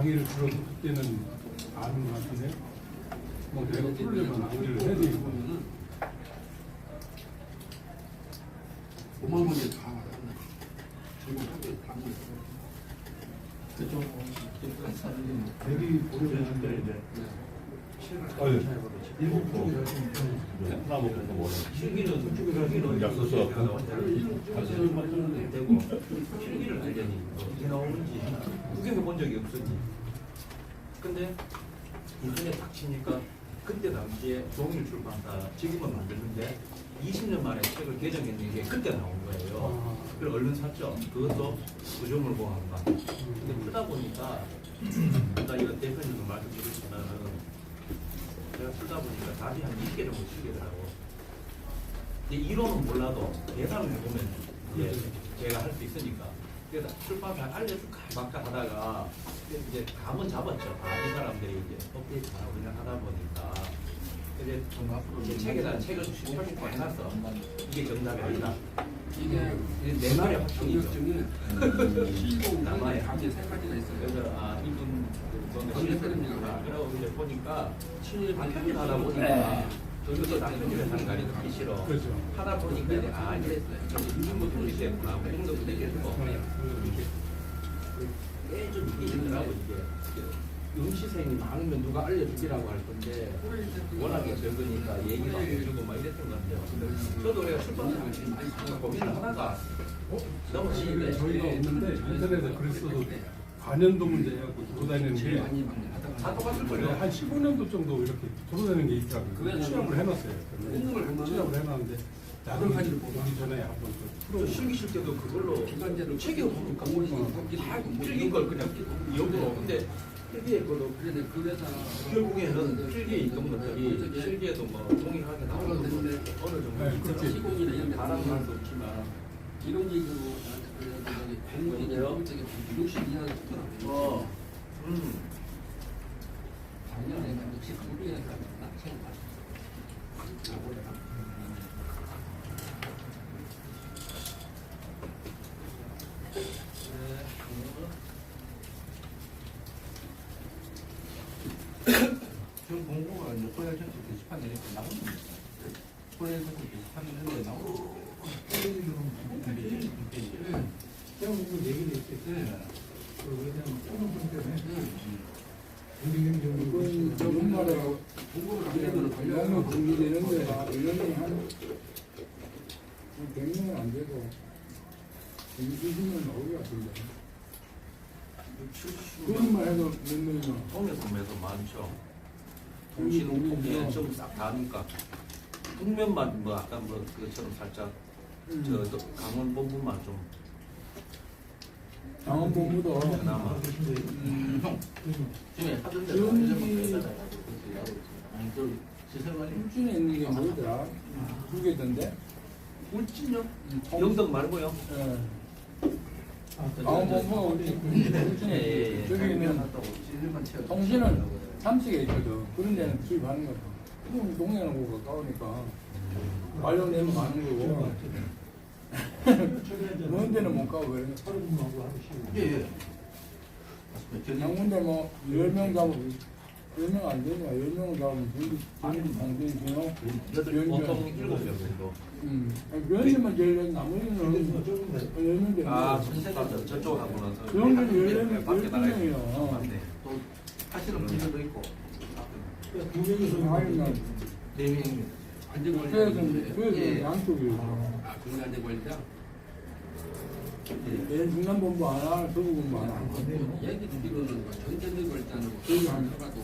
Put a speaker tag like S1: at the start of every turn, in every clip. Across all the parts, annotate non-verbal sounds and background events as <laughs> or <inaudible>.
S1: 강의를 들어도 그때는 아는 것 같은데. 뭐 내가 풀려면 강의를 해야 되고
S2: 5만 원에 다 알았나? 전국 학교 다 모였어. 그쪽
S1: 대리 보려는데. 이제
S3: 아유, 일곱 번. 하나 먹고 또 뭐래.
S4: 실기는 실기는
S3: 약속 써갖고.
S4: 되고 실기를 알려니 어떻게 나오는지 구경해 본 적이 없으니 근데 인터넷 딱 치니까 그때 당시에 종일 출판사 지금은 만드는데 20년 만에 책을 개정했는 게 그때 나온 거예요. 그래서 얼른 샀죠. 그것도 구조물 보안관. 근데 풀다 보니까 <clears throat> 아까 이거 대표님도 말씀 드렸지만은 제가 풀다 보니까 답이 한 20개 정도 치겠더라고. 근데 이론은 몰라도 계산을 해보면 이제 제가 할 수 있으니까 그래서 출판사 알려줄까 말까 하다가 이제 감은 잡았죠. 아, 이 사람들이 이제 업데이트 하고 그냥 하다 보니까 이제 이제 책에다 책을 표시고 해놨어. 이게 정답이 아니다.
S2: 이게
S4: 내 말이 확정이죠. 남아요.
S2: 감에 세 가지가 있어요.
S4: 그래서 아 이분 그러고 이제 보니까 친일 편집하다 보니까 저기서 남편이랑 상관이 듣기 싫어.
S1: 그렇죠.
S4: 하다 보니까 이제 아 이제. 뭐 이런 것도 되겠고 꽤좀 이게 있더라고 이게. 음시생이 많으면 누가 알려주기라고 할 건데 워낙에 적으니까 얘기도 안 해주고 막 이랬던 것 같아요. 근데 저도 내가 출판사 고민을 하다가 어? 넘어지는데
S1: 저희가 없는데 인터넷에 그랬어도 관연도 문제 해갖고 돌아다니는 게
S2: 많이
S1: 다똑같을거요한 15년도 정도 이렇게 돌아다니는 게 있다고 추정을 해놨어요. 추정을 해놨는데
S2: 나름까지
S1: 보기 전에 한번 또
S4: 숨기실 때도 그걸로
S2: 기간제로
S4: 체계로 보니까 다 필기인 걸 그냥 역으로. 근데 필기에 걸로
S2: 그런데 그 회사
S4: 결국에는 그 필기에 있던 네, 것들이 실기에도 뭐 동일하게 나오는
S2: 데.
S4: 어느 정도
S1: 네,
S2: 시공이나 이런 데
S4: 바람 날수 없지만
S2: 이론적으로
S4: 100년이요?
S2: 되게 162년
S4: 어. 음.
S2: 작년에 69년에 낙찰 받았어.
S5: 100명은 안 되고 120명 나올 것 같은데 그것만 해도 몇 명이나
S4: 동네 동네에서 많죠.
S5: 동시
S4: 동시는
S5: 동네
S4: 동네 전부 싹다 하니까 북면만 뭐 아까 뭐 그처럼 살짝
S5: 음.
S4: 저 강원 본부만 좀
S5: 당원본부도
S4: 그나마
S6: 지금 하던 대로
S5: 지원이-
S6: 예전부터 아니, 저 시설관이
S5: 울진에 있는 게 뭐더라? 두 개던데?
S4: 울진요?
S5: 통-
S4: 영덕 말고요.
S5: 예. 당원본부가 울진, 울진에
S4: 예, 예.
S5: 저기는. 통신은 삼척에 있거든 그런 데는 투입하는 거다 그럼 동네는 오고 가까우니까 관련되면 가는 거고 그런 데는 못 가고 그래
S6: 예, 예. 맞습니다. 저기
S5: 양문대 뭐, 10명 잡으면, 10명 안 되냐, 10명을 잡으면, 전기, 전기 방송이 되나?
S4: 여덟 보통 일곱 명 정도.
S5: 음, 면접만 제일 내 나머지는 10명 되는
S4: 아,
S5: 거야.
S4: 전세가 저쪽하고는 더
S5: 그런 건 열려면
S4: 밖에 나가야 돼.
S5: 열두 명이야.
S4: 맞네.
S6: 또 하시는 분들도 있고.
S5: 아니, 나,
S6: 네 명이
S2: 안전 관리.
S5: 그래서, 그래서
S6: 예.
S5: 양쪽이고.
S2: 아, 국내 안전 관리자.
S5: 내 중간본부 하나, 서부본부 하나.
S2: 얘기 듣기로는 뭐 전쟁적으로 일단은 해봐도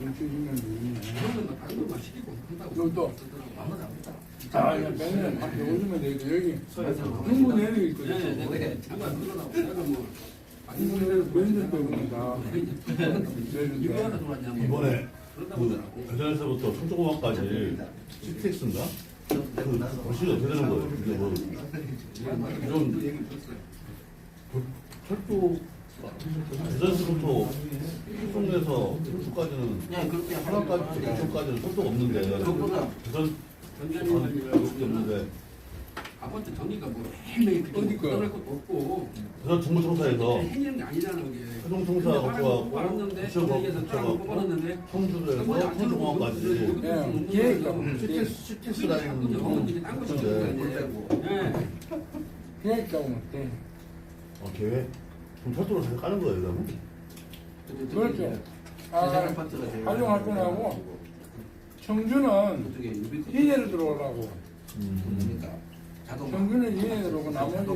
S5: 일주일이면 되겠네.
S2: 그러면 뭐 다른 거만 시키고 한다고.
S5: 그리고 또.
S2: 아무나 합니다.
S5: 아, 야, 맨날 한 150명 되겠다. 여기, 흥부 내리고
S2: 네,
S5: 있거든.
S2: 네, 네. 누가 늘어나고 내가 뭐
S5: 흥부 내리고 면접 때문에 다.
S2: 이거 하나 들어왔냐면
S3: 이번에
S2: 그 보더라고.
S3: 대전에서부터 청초공항까지 CTX인가? 그 거실이 어떻게 되는 거예요? 이게 뭐
S2: 들었어요.
S3: 철도 대전에서부터 수송에서 철도까지는 하나까지 대전까지는 철도가 없는데 대전
S2: 전쟁이
S3: 그렇게 없는데
S2: 아파트 전기가 뭐 매일매일 그렇게
S5: 어디 거야?
S2: 끊어낼 것도 없고
S3: 그래서 정부청사에서
S2: 해내는 게 아니잖아 그게
S3: 세종청사가
S2: 뽑아놨는데
S3: 뽑아놨는데
S2: 전기에서 따라고 뽑아놨는데
S3: 청주에서 청주공항까지
S5: 예, 계획적으로
S3: CTS 라인
S5: 계획적으로 돼.
S3: 어, 계획? 그럼 철도로 다시 까는 거예요, 그러면?
S5: 그렇죠. 아, 활용할 거라고. 청주는 이내로 들어오라고.
S3: 음.
S5: 이내로. 들어오고 나머지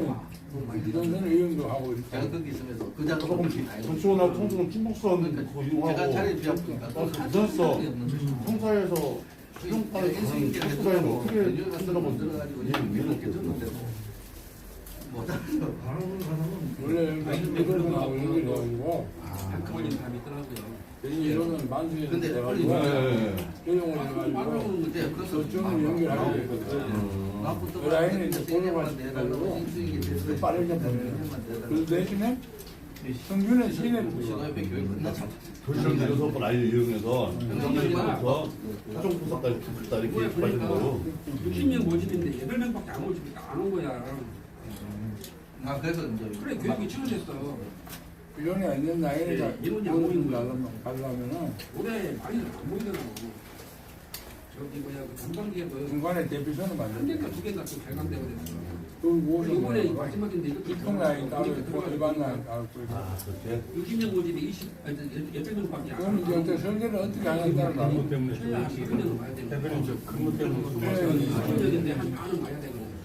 S5: 이동선을 이용도 하고
S6: 제가. 거기 있으면서 그 자동
S3: 조금 정치원하고 청주는 충북선 그거
S6: 제가
S3: 이용하고.
S6: 자리 비합니까?
S3: 청사에서 수용까지 가는 청사에는 어떻게 이해를
S6: 이렇게 줬는데 뭐
S5: 원래 이동선 하고 연결해가지고
S2: 한꺼번에 사람이 있더라고요
S5: 이거는 만수에서
S6: 근데
S5: 들어가지고.
S3: 네.
S5: 이용을 해가지고.
S6: 근데 그래서
S5: 저쪽을 연결하게 되거든.
S3: 음.
S5: 그 라인을 이제 보내만 내가지고 빠르게 보내요. 그 대신에 시내로 들어가.
S6: 시도협회 교육 끝나자
S3: 라인을 이용해서 영상부터 수정부사까지 다 이렇게 빠지는 거로
S2: 60년 모집인데 8명밖에 안 모집니까 안온 거야.
S6: 아 그래서 이제
S2: 그래 교육이 취소됐어
S5: 일본에 있는 나이를 다
S2: 이론이 안 보이는 거야.
S5: 가려면 가려면은
S2: 올해 많이들 안 보이더라고. 저기 뭐야 그 전반기에도
S5: 중간에 대피선을
S2: 한
S5: 만들고
S2: 개가 두 개가 좀 발간되고 그랬어
S5: 그
S2: 이번에 마지막인데 이것도
S5: 이통 라인 따로 있고 일반 라인 따로 있고
S3: 아 그렇게?
S2: 60년 모집이 20, 아니 18명밖에 안
S5: 그거는 이제 어떻게 설계를 어떻게 하느냐에 따라
S1: 근무 때문에
S2: 최소한 한 10년은 와야 되는
S1: 대표님 저 근무 때문에
S5: 네.
S2: 10년인데 한 반은 와야 되거든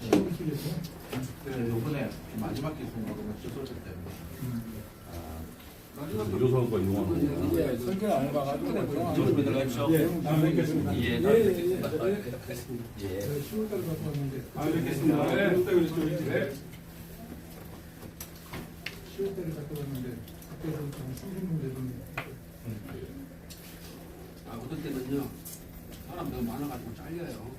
S6: 그 요번에 마지막 기순으로 취소됐 때
S3: 유료선과 이용하는 거
S5: 이제 설계를 안 해봐가지고
S4: 저를 들어가십시오.
S1: 예, 다음에 뵙겠습니다.
S4: 예,
S5: 예,
S4: 다음에
S5: 예,
S4: 뵙겠습니다.
S5: 예.
S4: 예.
S1: 아, 뵙겠습니다. 네, 롯데 그랬죠, 네.
S7: 10월달에 갔다 왔는데 그때도 좀 선생님 되던
S2: 아 어떤 때는요 사람 너무 많아가지고 잘려요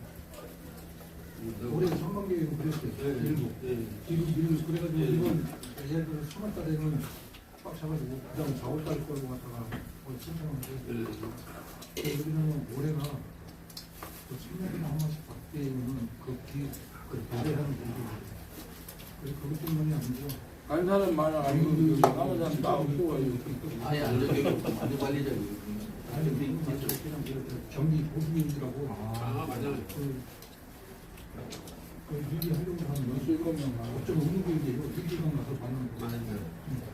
S7: 올해 전반기에도 그랬어요. 일부
S2: 네.
S7: 뒤로 밀고 그래가지고 이번 들어 3월달에는 꽉 잡아주고 그다음 4월달 걸로 갔다가 뭐 신청을 했어요. 우리는 올해나 그 청년이나 한 번씩 바뀌면은 그 뒤에 그 배려하는 분들이 그래서 그것 때문에 아니고
S5: 간 사람 많아가지고 남은 사람 다 없고
S6: 아예 안전교육 안전관리적이고
S7: 아니 근데 이거 그냥 이렇게 경기 보수인들하고.
S2: 아 맞아요.
S7: 그, 그 유지하려고 하면
S5: 일곱 명 나고
S7: 좀 없는 게 이거 유지가 나서 받는 거
S6: 전기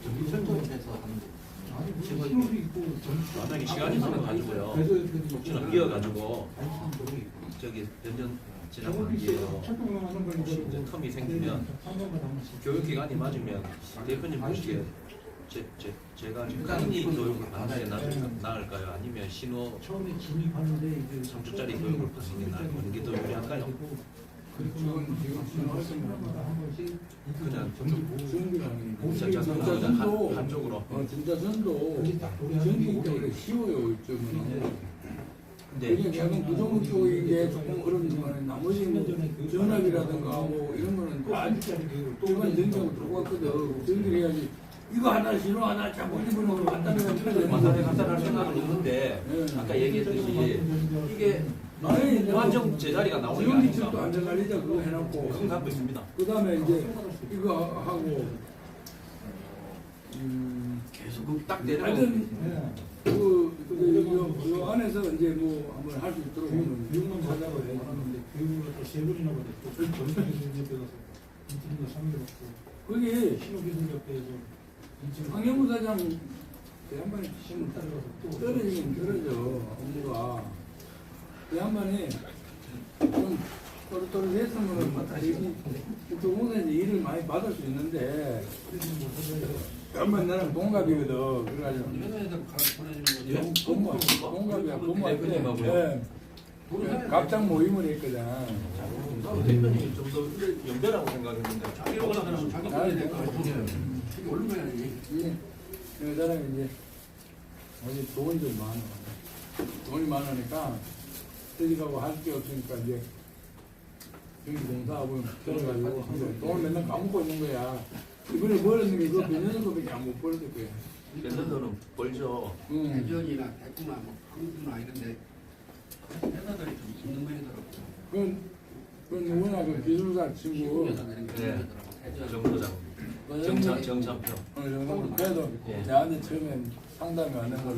S6: 설정에서 하는 거
S7: 아니 뭐 있고 전
S4: 만약에 시간이 있어가지고요.
S7: 그래서
S4: 저는 끼어가지고 저기 연전 지나가기에요. 이제 텀이 생기면 교육 기간이 맞으면 대표님 보시기에 제, 제, 제가 강의 교육을 받는 게 나을- 나을까요? 아니면 신호
S7: 처음에 진입하는데 이제
S4: 3주짜리 교육을 받는 게 나을까요? 어느 게더 유리할까요?
S5: 지금 지금 신호했습니다.
S7: 한 번씩
S4: 그냥
S5: 게
S4: 그냥
S5: 선도
S4: 한, 한쪽으로
S5: 어,
S7: 게
S5: 전기 때문에. 쉬워요 이쪽은
S4: 근데
S5: 그게 작은 구동 쪽이 이제 조금 어렵지만 나머지 뭐 전압이라든가 뭐 이런 거는 다 일반 전기하고 똑같거든 전기를 해야지 이거 하나 신호 하나 자꾸 갖다 대면
S4: 만날에 갖다 할 생각은 있는데
S5: 네.
S4: 아까 얘기했듯이 이게
S5: 아니
S4: 무한정 제자리가 나오는 게 아닌가
S5: 안전관리자 그거 해놓고.
S4: 그건 갖고 있습니다.
S5: 그 다음에 이제 이거 하고. 음
S4: 계속 그딱 내려오고
S5: 하여튼 그, 그, 그, 그 안에서 이제 뭐 한번 할 수 있도록
S7: 교육만 가자고 하는데 교육을 또세 번이나 받았고 이틀이나 3일 받고
S5: 그게
S7: 신호기술협회에서
S5: 황영우 사장 그 양반이
S7: 신호 따라가서 또
S5: 떨어지긴 떨어져 업무가. 그 양반이 좀 또렷또렷했으면 조공사에서 일을 많이 받을 수 있는데 그 양반 나랑 동갑이거든. 그래가지고
S2: 거지
S5: 동갑 동갑이야. 동갑
S4: 대표님하고요?
S5: 네. 갑작 모임을 했거든.
S4: 대표님 좀더 연배라고 생각했는데
S2: 자기 올라가면 자기 돈이 될거 아니 야 자기 오른 거야 이게
S5: 이게 그 사람이 이제 어디 돈이 좀 많아 돈이 많으니까 쓰기가고 할 게 없으니까 이제 여기 공사하고 들어가지고. 돈을 맨날 까먹고 있는 거야. 이번에 벌었는 게 그거 몇년 정도밖에 안못 벌었을 거야.
S4: 랜더들은 벌죠.
S5: 응.
S2: 대전이나 대구나 뭐 광주나 이런데 회사들이 좀 있는 거더라고.
S5: 그건 그 누구나 그 기술사 친구.
S4: 네. 정도장
S5: 그
S4: 정참
S5: 형님이-
S4: 정참표.
S5: 어, 정도 그래도
S4: 예.
S5: 저한테 처음에 상담이 왔는 걸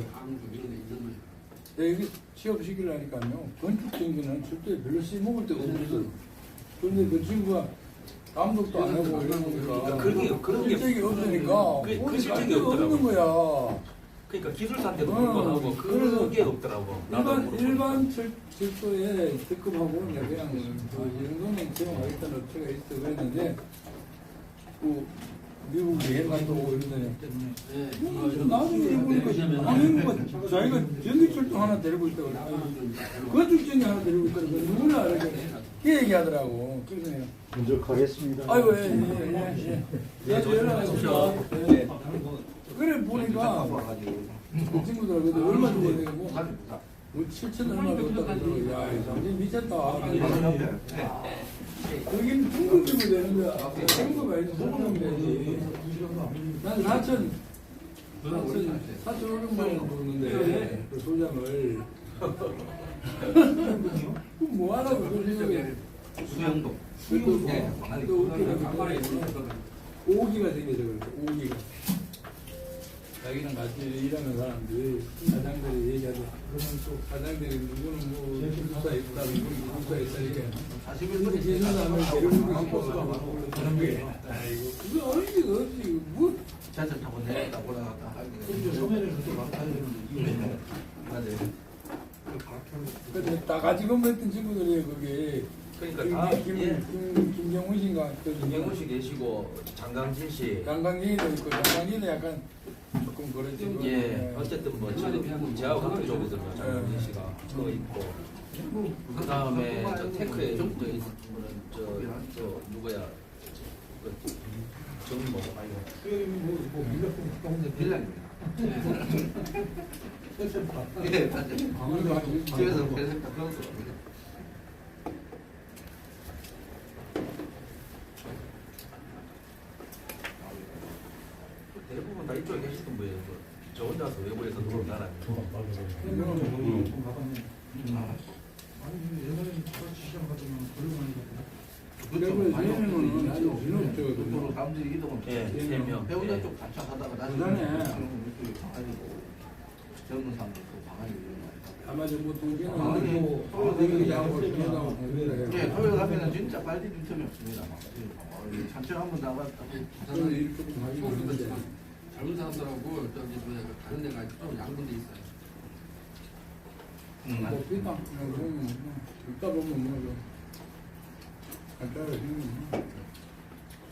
S5: 내가 이게 취업 시키려니까요 건축 경기는 절대 별로 써먹을 데가 없어 근데 그 친구가 감독도 안 하고 이러니까
S4: 그러니까 그런 게- 게-
S5: 실적이 없으니까
S4: 그- 그 실적이 없더라고.
S5: 없는 거야
S4: 그러니까 기술사한테도
S5: 어,
S4: 불구하고
S5: 그래서
S4: 그게 없더라고. 나도
S5: 일반. 일반 철, 철도에 특급하고 그냥 그냥 그 영동행 체험하겠다는 업체가 있어 그랬는데 그 미국 여행 갔다 오고 이러더니 뭐, 나중에 해보니까 아는 거 자기가 전기철도 하나 데리고 있다고 건축전이 하나 데리고 있다고 누구나 이렇게 그 얘기하더라고. 그래서
S8: 먼저 가겠습니다.
S5: 아이고 예예예 예, 연락하십시오. 예. 그래 보니까 그 친구들 얼마 주고. 내가 뭐, 뭐 7천 얼마 줬다고 그러더라고 야, 이 사람 미쳤다. 여기는 중국집이 되는 거야. 생도가 있는 소금 되지. 난 4천, 4천, 4천 5백만 원 줬는데, 그 소장을. <laughs> 뭐 하라고, 그 생각에.
S6: 수영동.
S5: 또,
S6: 네,
S5: 또 오기가 생겨서 그래, 오기가. 자기랑 같이 일하는 사람들이, 사장들이 얘기하죠. 그러면 또 사장들이 누구는 뭐, 기술사 있다, 누구는 기술사 있다, 이게. 근데 기술사는 데리고 싶어서 그런 게. 아이고, 그거 어린이가 어디, 뭐.
S6: 자차 타고 내렸다 올라갔다 하기는.
S7: 근데 소매를 그렇게 막 가야 되는데 이게
S6: 맞아요.
S5: 근데 다 같이 근무했던 친구들이 거기.
S4: 그러니까 다
S5: 김,
S4: 예.
S5: 김, 김경훈 씨인가? 그
S4: 김경훈 씨 계시고 장강진 씨.
S5: 양강진이도 있고, 양강진은 약간 조금 그렇지. 뭐.
S4: 예, 어쨌든 뭐 지금 저하고 같은 조거든요. 장강진 씨가 또 있고. 그 다음에 저 테크에 저, 저, 저, 저 누구야? 그 정모
S7: 뭐, 뭐 가까운데
S6: 빌라입니다.
S7: 셀셀 다
S6: 예, 맞아요. 집에서 계속 다 그런 거.
S4: 대부분 다 이쪽에 계시던 분이에요. 그저 혼자서 외부에서 들어온.
S5: 그리고 얘네는 아주
S6: 그쪽으로. 사람들이 이동을
S4: 예, 세 명.
S6: 배우자
S4: 예.
S6: 쪽 같이 하다가. 이쪽에 방안이고 젊은 사람들 또 방안이
S5: 아마 저뭐 동기는
S6: 아, 예.
S5: 뭐 서울대교에 하고 중앙하고
S6: 예, 토요일 앞에는 진짜 빨리 빈틈이 없습니다. 막. 어, 이 산책 한번 나갔다.
S5: 그걸 일 조금 하기 힘든데
S2: 젊은 사람들하고 저기 뭐야 그 다른 데가 좀 양분돼 있어요.
S6: 음,
S5: 뭐 삐딱 그냥 보면 읽다 보면 뭐죠 간단하게 힘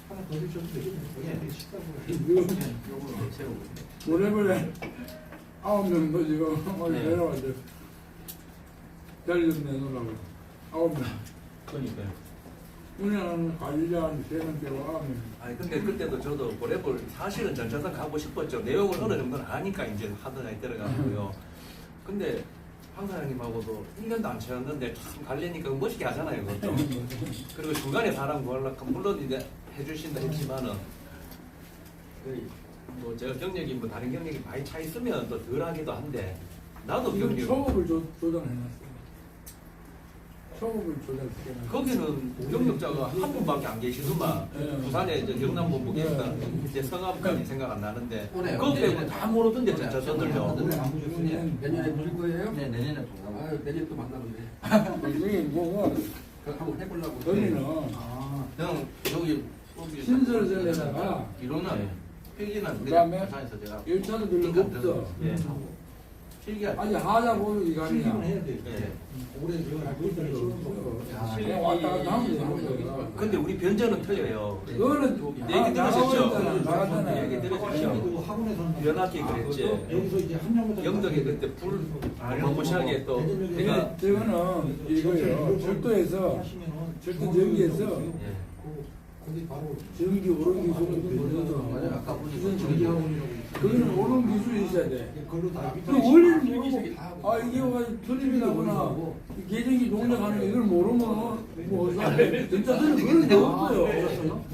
S7: 하나 더 주셔도 되겠네.
S5: 이거
S6: 요거 세우고.
S5: 노래벌에 아홉 명도 지금 어디
S4: 네.
S5: 내려와서 자리 좀 내놓으라고 아홉 명
S4: 그러니까요.
S5: 운영하는 관리자 한 세명 빼고 아홉 명
S4: 아니 근데 그때도 저도 보레볼 사실은 전차선 가고 싶었죠. 내용을 어느 정도는 아니까 이제 하던 애 들어가고요. 근데 황 사장님하고도 1년도 안 채웠는데 참 갈래니까 멋있게 하잖아요. 그것도. 그리고 중간에 사람 구하려고 물론 이제 해주신다 했지만은 그뭐 제가 경력이 뭐 다른 경력이 많이 차 있으면 또 덜하기도 한데 나도
S5: 이건
S4: 경력
S5: 조, 조정해놨어요 초급을 조정시켜놨어요
S4: 거기는 경력자가 한 분밖에 안 계시더만
S5: 네.
S4: 부산에 이제 경남 본부 계시다
S5: 네.
S4: 이제 성함까지 생각 안 나는데
S6: 올해요.
S4: 그거 빼고 다 모르던데
S6: 올해.
S4: 전차선들요
S7: 오늘 안?
S2: 내년에 보실 거예요?
S6: 네, 내년에
S2: 또아 내년 또 만나는데
S5: 이게 뭐가
S2: 그거 한번 해보려고.
S5: 저희는
S7: 아,
S6: 형 여기 여기
S5: 신설전에다가
S6: 이론은
S4: 네.
S6: 필기는
S5: 그다음에
S6: 부산에서 제가
S5: 1차도 별로 없어
S4: 예.
S6: 필기할
S5: 아니 하자 보는
S7: 실기는
S5: 기간이야
S7: 해야 돼.
S4: 예.
S7: 올해 제가 놀다리 치면서
S5: 아, 그냥 왔다 갔다 하면 되는 거야
S4: 근데 우리 변전은 틀려요
S5: 그거는
S4: 얘기 들으셨죠?
S5: 나가잖아
S4: 얘기 들으셨죠?
S7: 그리고 학원에서는
S4: 연합회 그랬지.
S7: 여기서 이제 한 명보다
S4: 영덕에 그때 불 어마무시하게 또 해가
S5: 근데 저거는 이거요 철도에서
S7: 하시면은
S5: 철도 전기에서
S4: 예.
S7: 거기 바로
S5: 전기 오른 배워서
S6: 맞아요. 아까 보니까
S5: 무슨
S6: 전기
S7: 전기학원이라고
S5: 그거는 오른 기술이 있어야 돼.
S7: 그걸로 다
S5: 그 원리를 모르고 아 이게 와 조립이 나구나 이 계정이 동작하는 거 이걸 모르면 뭐 어디서 진짜 저는 그걸 배웠어요.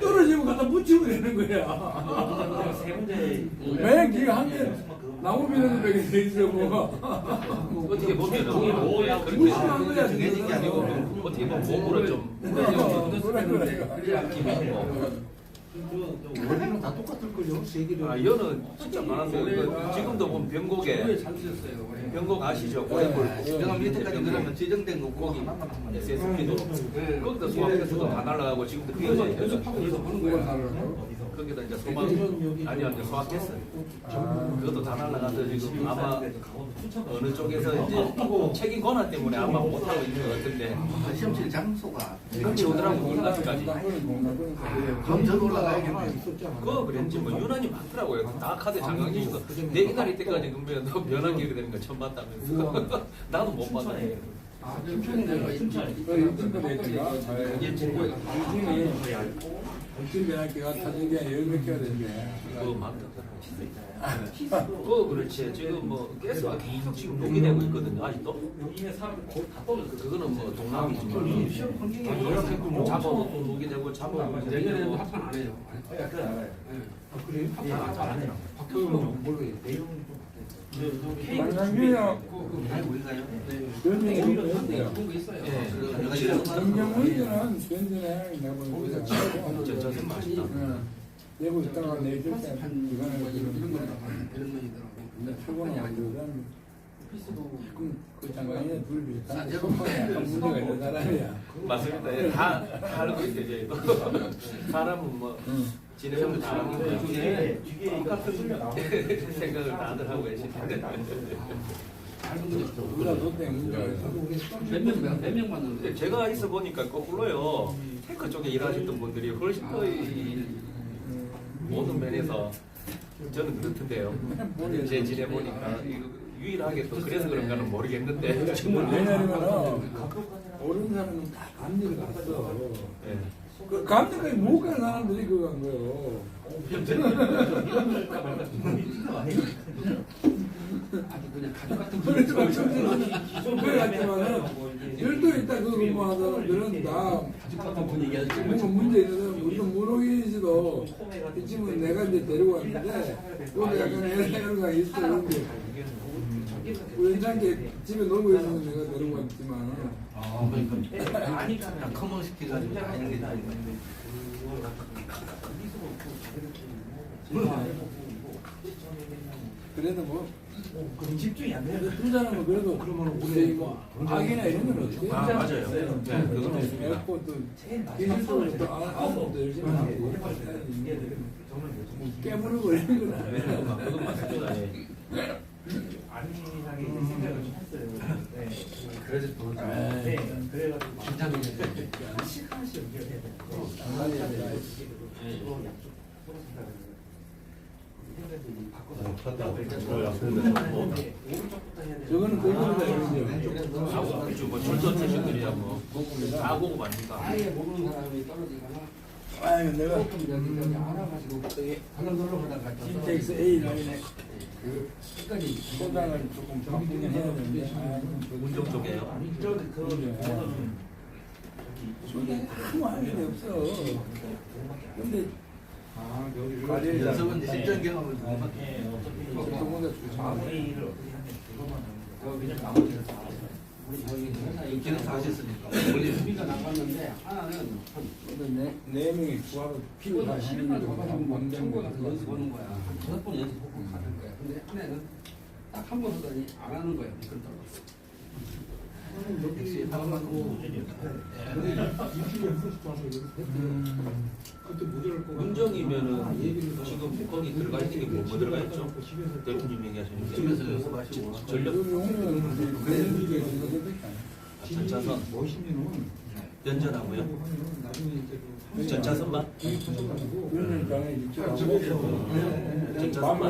S5: 떨어지면 갖다 붙이면 되는 거야. 매일 기가 한 개 나무 비는 있어 뭐.
S4: 어떻게 보면은 예, 그렇게
S5: 거야
S6: 정해진 게 아니고.
S4: 어떻게 보면 몸으로 좀
S5: 그래 그래.
S7: 원래는 다 똑같을 거죠. 세 개를.
S4: 아, 이거는 진짜 많았어요. 이거 지금도 보면 병곡에
S2: 잘 드셨어요. 올해.
S4: 병곡 아시죠? 고래골
S6: 내가 밑에까지 그러면 지정된 거 고기
S4: SSP도 거기다 소화해서도 다 날라가고 지금도 비어져 있어요.
S2: 연습하고 계속 보는 거야.
S4: 거기다 이제 소방 아니요 이제 소화했어요. 그것도 다 날라가서 지금 아마 어느 쪽에서 이제 책임 권한 때문에 아마 못하고 있는 것 같은데.
S6: 시험실 장소가.
S4: 같이 오더라고 공단까지.
S6: 그럼 저도 올라가야겠네.
S4: 그거 그랬지 뭐 유난히 많더라고요. 다 카드 장강진도 내 기다릴 때까지 그러면 너 면허 기게 되는 거 처음 봤다면서. <laughs> 나도 못 봤네.
S2: 아, 춘천에 내가 춘천.
S5: 됐지가
S2: 이게 제거에
S5: 인천 대학교가 타진 게 열몇 개가 된대.
S4: 그거 많더라고요. 그거 그렇지 지금 뭐 가스가 계속 지금 녹이되고 있거든요 아직도.
S2: 여기에 사람들 거의 다 떨어져.
S4: 그거는 뭐 동남이지만 또 잡아도 또 녹이되고 잡아도
S2: 내년에는
S4: 녹이되고
S2: 합판 안 해요. 안 해요.
S7: 아, 그래요?
S2: 예, 안 해요.
S7: 박효영 모르겠어요. 내용이 좀
S2: 그
S5: 장관이 둘 비슷한
S2: 아,
S5: 소통에 약간 문제가 있는 사람이야.
S4: 맞습니다. 예, 다, 다 알고 있어요. 사람은 뭐, 지내면 다 알고 있고,
S2: 뒤에 뒤에 똑같은
S4: 생각을 다들 하고 계시는데.
S2: 몇명몇 명 봤는데
S4: 제가 있어 보니까 거꾸로요, 탱크 쪽에 일하셨던 분들이 훨씬 더이 모든 면에서 저는 그렇던데요. 제 지내 보니까 이거 유일하게 또 그래서 그런가는 모르겠는데. 정말
S5: 왜냐면은 어른 사람은 다 감리를 갔어.
S4: 예.
S5: 그 감리까지 못 가는 사람들이 그거 한 거예요.
S2: 아주 그냥 가족 같은
S5: 그래서
S2: 분이
S5: 그래 같지만은 열도 있다 그 근무하는 사람들은 다
S2: 가족 같은 분위기야.
S5: 뭔가 문제 있는 사람 우리는 무록인지도 이 친구는 내가 이제 데리고 왔는데 오늘 약간 애가 있어 우리 현장에 집에 놀고 있는 내가 데리고 왔지만
S6: 다 커먼 시켜가지고 다 이런 게다 있는데.
S5: 그래도 뭐
S7: 그럼 집중이 안 돼요.
S5: 투자는 뭐 그래도
S7: 그러면
S5: 우리
S7: 올해
S5: 뭐 악이나 이런 건 어떻게
S4: 아, 맞아요. 네, 그것도 있습니다.
S5: 해갖고 또 기술적으로 또 아웃도 열심히 하고 뭐 깨물고 이런 건
S4: 네,
S5: 아니야
S4: 그건 맞습니다. 예.
S7: 아니하게 생각을 좀 했어요. 네.
S6: 그래서 또
S7: 네. 그래가지고
S2: 긴장이
S7: 하나씩 하나씩 연결해야 돼요.
S3: 어, 찾다. 어, 약속인데. 어.
S5: 저거는 그거보다 이거죠
S4: 아, 그렇죠. 뭐 출전 체식들이야 뭐. 다 보고 아닙니까?
S2: 아예 모르는 사람이 떨어지거나
S5: 아유 내가
S2: 조금 여기 여기 알아가지고 놀러 가다가 같이
S5: 심텍스 A 라인에
S2: 그 끝까지
S5: 소장을 조금 바꾸긴 해야 되는데 아,
S4: 운정 쪽에요.
S5: 이게 아무 할 일이 없어 근데
S2: 아
S6: 연습은 실전 경험을
S2: 회사
S6: 기능사 하셨으니까.
S2: 원래 수비가 나갔는데 하나는 한
S5: 네, 네 명이 구하러
S2: 피고 다
S5: 하는
S2: 10일만
S5: 게
S2: 가가지고 청구 같은
S5: 거거
S2: 연습하는 거야. 한 다섯 번 연습하고 가는 거야. 근데 하나는 딱 한 번 하더니 안 하는 거야. 그렇다고.
S6: 역시
S4: 운정이면은 지금 거기 들어가 있는 게 뭐, 뭐 들어가 있죠? 대표님 얘기하시는 게.
S6: 집에서 연습하시고
S4: 전력
S5: 오면 그래
S4: 전차선
S7: 멋있는
S4: 연전하고요. 전차선만 전차선만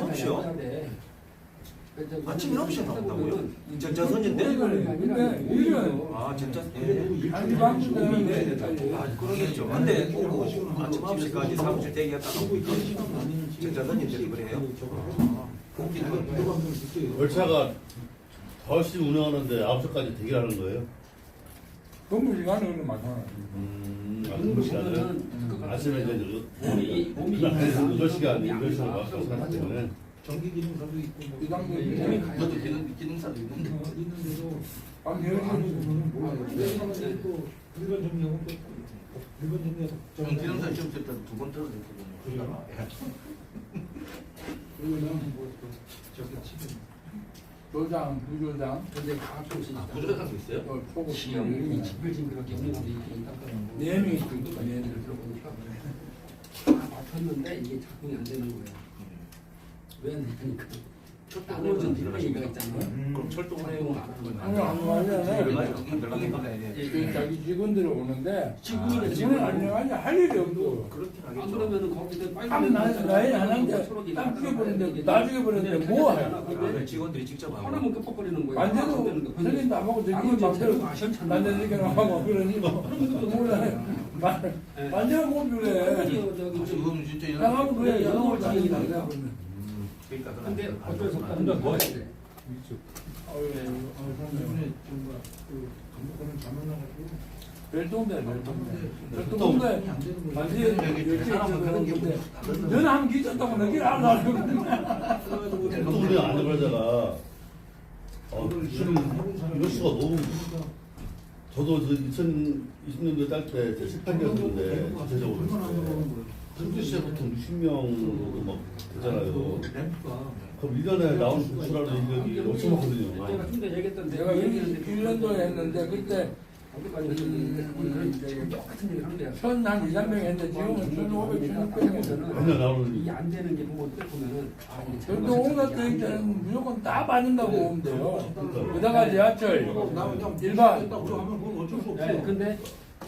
S4: 없이요? 아침 9시에 나온다고요?
S5: 근데
S4: 전차선인데?
S5: 근데 우리는
S4: 아 전차 예.
S5: 아
S4: 그러겠죠. 근데 오고 아침 9시까지 사무실 대기했다가 전차선인데도 그래요?
S3: 열차가 5시 운행하는데 9시까지 대기하는 거예요?
S5: 근무 시간은 많잖아.
S3: 음, 아,
S2: 근무
S3: 근무 시간은 아침에 이제 그-
S2: 몸이 몸이
S3: 그날에서
S2: 이상하면
S3: 8시간,
S2: 몸이 안
S3: 8시간
S2: 가.
S3: 와서 생각하기 때문에
S7: 전기 기능사도 있고 뭐
S2: 네,
S5: 있고.
S2: 몸이
S6: 그것도 기능, 기능사도 있는데.
S7: 어, 있는데도 밤안
S5: 10시
S7: 보면은 몰라요.
S2: 아, 네.
S7: 사람들이 또 물건 정리하고 또 물건 정리하고
S6: 저는 기능사 시험 칠 때도 두번 떨어졌거든요.
S7: 그래요? <laughs> 그거는 뭐또 저기 치킨
S5: 조장, 부조장,
S2: 근데 가끔씩
S6: 아, 부족한 게 있어요?
S5: 어, 초급
S2: 시험이 징글징글하게 있다고
S5: 네 명이 있으니까, 네 명.
S2: 들어보니까 다 맞췄는데 이게 작동이 안 되는 거예요. 왜 안 되니까 나머지는 딜레이가 있잖아요.
S6: 그럼 철도를
S2: 작동을 안 하는
S5: 아니,
S2: 거야.
S5: 안 하면은
S6: 들어가야
S5: 그 자기 직원들이 오는데
S2: 직원은
S5: 직원은 안녕하지 할 일이 없고
S4: 그렇긴
S2: 안
S4: 하겠죠.
S2: 그러면은 거기서 빨리
S5: 땀 나, 나이 안 하는데 땀 죽여버리는데 나 죽여버리는데 뭐 해?
S4: 아, 직원들이 직접 하고.
S2: 하나만 깜빡거리는 거야.
S5: 반대로 선생님도 안 하고 저기 맘대로 남자 얘기는 하고 그러니 뭐 몰라 완전 못 그래
S6: 지금 진짜 이런
S5: 나가면 그래 영어를 다니다
S2: 다니다.
S4: 그러니까 그건
S2: 근데
S4: 안
S2: 어쩔 수 없다.
S4: 거야.
S2: 뭐 해야 돼?
S7: 그안 되는 거예요.
S5: 반지
S6: 여기 사람은 그런 게뭐
S5: 너는 하면 기쳤다고 하려고.
S7: 그래가지고
S3: 또 그냥 안 해보다가 어, 술 이럴 수가 너무 저도 그 2020년도에 딸때 18개였는데 전체적으로 한두 시에부터 60명 막
S7: 램프가
S3: 그럼 1년에 나온 수라는 인력이 엄청 많거든요.
S2: 제가 좀 전에 얘기했던
S5: 내가 1년도 했는데 그때
S2: 거기까지 그런 똑같은 얘기를 한대요.
S5: 천한 2, 3명 했는데 지금은 1,500, 1,600명 했잖아
S3: 맨날 나오는
S2: 이게 안 되는 게 보고 보면은 아,
S5: 온갖 때 있잖아는 무조건 다 받는다고 오면 돼요.
S3: 그러니까.
S5: 그다가 지하철 일반.
S7: 했다고 하면 그건 어쩔 수 없어.
S2: 네, 근데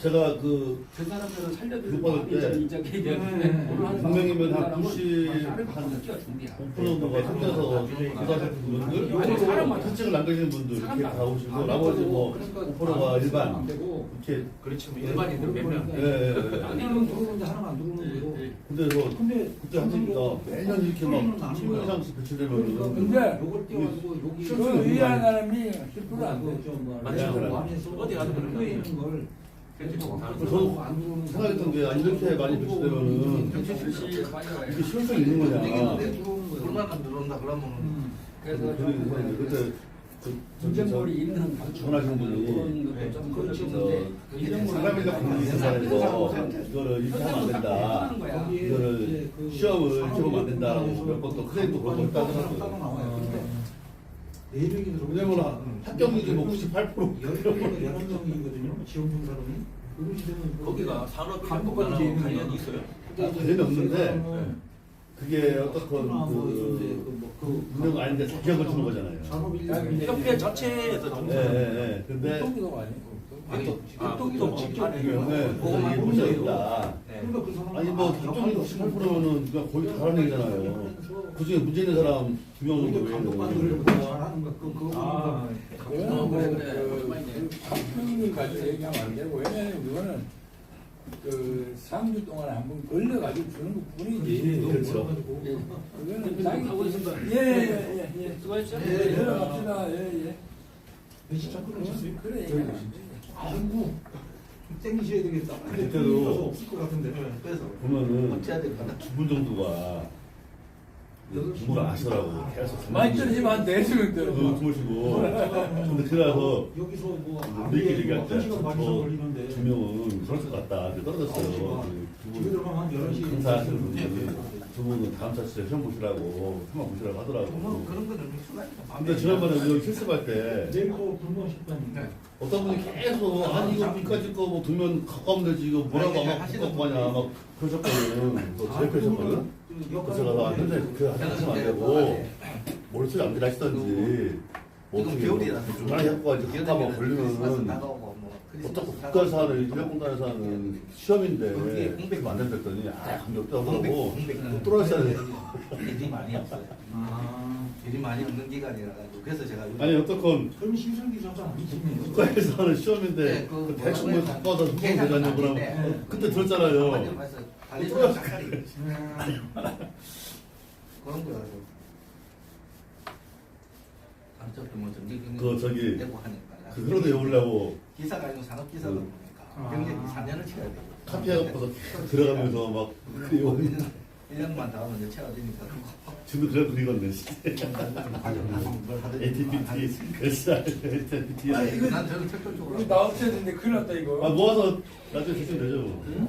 S3: 제가 그
S2: 그 사람들은 살려드리고
S3: 그거
S2: 마음이
S3: 때
S2: 이제 이제 이제
S7: 네.
S2: 그
S3: 분명히면 한
S2: 사람은
S3: 90,
S2: 다른
S3: 거한
S2: 준비야.
S3: 5% 정도가 생겨서 고사하셨던 분들,
S2: 아니, 사람만
S3: 사직을 남겨주는 분들 이렇게 다 오시고 나머지 뭐
S7: 그러니까
S3: 5%가
S7: 안
S3: 일반
S7: 되고
S3: 이렇게
S4: 그렇지 뭐 일반인들 몇 명.
S3: 예.
S7: 하나는 들어오는데 안 들어오는 거고.
S3: 근데 뭐
S7: 근데
S3: 그때 하니까 매년 이렇게 막 10명 이상씩 배출되면은
S5: 근데
S7: 요걸 띄워가지고 여기
S5: 그 위한 사람이 10%안 돼.
S3: 맞아요.
S4: 어디 가도 그런
S7: 있는
S4: 거예요.
S7: 걸
S3: 저도 생각했던 게 아니 이렇게 많이
S2: 빠져요.
S3: 이게 실효성이 있는 거냐.
S6: 얼마나 들어온다 그러면
S2: 그래서
S3: 그런 생각이 그때 그
S2: 인정머리 있는
S3: 전화하신 분이
S2: 그런 것도 좀 그렇지
S3: 저
S2: 근데
S3: 사람인가 분이 있어서 이거를 이렇게 하면 안 된다. 이거를 시험을 이렇게 안 된다라고 몇 번또 크레딧도 그런 걸 따더라고요
S7: 네 명이
S3: 왜냐면 합격률이 뭐 98%
S7: 열 명이거든요 지원 중 사람이. 그런 시대는
S4: 거기가 산업
S7: 간부까지 있는
S4: 관련이. 있어요.
S3: 아, 관련이 없는데 그게 어떻건 그그 운영 아닌데 자격을 주는 거잖아요.
S7: 산업 인력
S4: 협회 자체에서 좀
S3: 예, 예, 예. 근데
S5: 아니,
S4: 아,
S7: 똥도
S4: 거기서
S7: 직접
S3: 네,
S7: 그거만
S3: 문제가 있다.
S4: 네.
S7: 그러니까 그 사람
S3: 아니 뭐 합격률 98%는 그냥 거의 다라는 얘기잖아요. 그 중에 문제 있는 사람 두명 정도
S7: 감독관들을
S3: 외에는
S7: 잘하는 거 그거
S4: 아,
S5: 그거는 뭐그 학생을 가지고 얘기하면 안 되고 왜냐면 그거는 그 3주 동안에 한번 걸려가지고 주는 것 뿐이지
S3: 그렇죠.
S5: 그거는 자기
S2: 하고 있습니다.
S5: 예 예예 예.
S2: 수고했죠?
S5: 예, 들어갑시다 예예
S7: 몇시 접근하셨어요?
S5: 그래
S7: 저희
S5: 얘기하면
S7: 아이고 땡기셔야 되겠다. 근데
S3: 그때도
S7: 없을 것 같은데.
S6: 그래서
S3: 보면은
S6: 어찌 해야 될까?
S3: 두분 정도가 누굴 아시더라고. 계속
S5: 많이 떨어지면 한 4시간
S3: 그
S5: 떨어
S3: 주무시고 근데 그래서
S7: 여기서 뭐
S3: 우리끼리
S7: 하루에
S3: 얘기할
S7: 한 시간 때반 이상
S3: 저
S7: 걸리는데
S3: 두 명은 그럴 것 같다. 떨어졌어요.
S7: 집에 들어가면 한 11시
S3: 강사하시는 분이 두 분은 다음 차시에 시험 보시라고 시험 보시라고
S6: 뭐
S3: 하더라고.
S6: 그런 거는 수가 있어.
S3: 근데 지난번에 여기 실습할
S7: 때또 불모하셨다니까.
S3: 어떤 분이 계속 아니 이거 밑까지 거뭐 두면 가까우면 되지 이거 뭐라고
S6: 아니, 하시는
S3: 바꿔 하냐 막 그러셨거든. 또 제일 그러셨거든. 그래서 제가 나 현재 그렇게 하시면 안 되고 머릿속에 암기를 하시던지 뭐
S6: 지금
S3: 어떻게
S6: 겨울이라서
S3: 좀 많이 갖고 가지고 가까 막 걸리면은
S6: 나가고 뭐
S3: 어떻게 국가에서 하는 인력공단에서 하는 시험인데
S6: 공백
S3: 공백이 안 된다더니 아
S6: 공백
S3: 하고 떨어졌어야 돼.
S6: 일이 많이 없어요.
S7: 아,
S6: 일이 많이 없는 기간이라 가지고. 그래서 제가
S3: 아니 어떻건
S7: 그럼 시설기사가 아니겠네요.
S3: 국가에서 하는 시험인데
S6: 네, 그
S3: 그 대충 뭐
S6: 뭐라고
S3: 갖고 와서
S6: 계산은
S3: 되자냐고 그러면
S6: 아닌데.
S3: 그때 들었잖아요. <laughs>
S6: 그런 거라서
S3: 뭐그 저기
S6: 되고 하니까
S3: 그걸 외우려고.
S6: 기사가 아니고 산업기사다 보니까. 그 굉장히 4년을 아. 채워야 돼요.
S3: 카피하고 네. 벗어 들어가면서 막
S6: 1년만 음, 나오면 이제 채워지니까
S3: 지금 그래
S6: 그리건데
S3: ATPT SR ATPT
S6: 아 이거 난 저는 특별적으로
S5: 우리 나올 때 됐는데 큰일 났다 이거.
S3: 아, 모아서 나중에 대신 내죠
S5: 뭐.
S3: 응?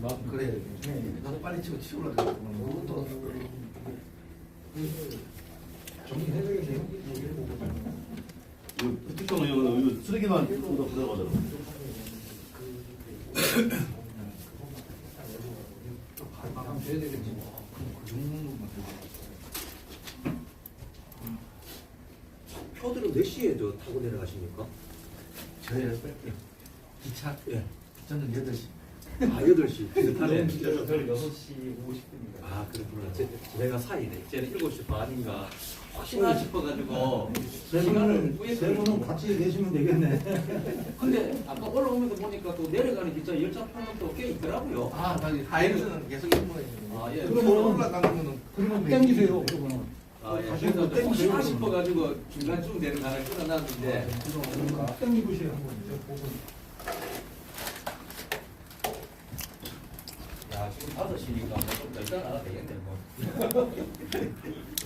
S3: 데.
S6: 그래. 나도 빨리 치고 그래. 또
S7: 정리해야 되겠네요.
S3: 이거 특정 이거 이거 쓰레기만
S6: 돼야 되겠지. 그 정도만
S4: 표들은 몇 시에 저 타고 내려가십니까?
S6: 뺄게요. 기차.
S4: 예.
S6: 저는 8시.
S4: 아 8시 비슷하네
S6: 저는 6시 50분입니다.
S4: 아 그렇구나 제, 제가 사이네 쟤는 7시 반인가 혹시나 싶어가지고 시간을
S7: 세 분은 같이 계시면 되겠네.
S4: 근데 아까 올라오면서 보니까 또 내려가는 기차 열차 표는 또꽤 있더라고요
S6: 아, 나 하이에서는 계속 일본에
S4: 아, 예.
S6: 그러면 올라가는 거는
S7: 그러면 땡기세요. 그러면.
S4: 아, 예. 그래서 혹시나 싶어가지고 중간쯤 내려가는 끊어놨는데
S7: 땡기보세요 한번. 저 보고.
S4: 야 지금 5시니까 뭐좀 일단 알아 되겠네 뭐 <laughs>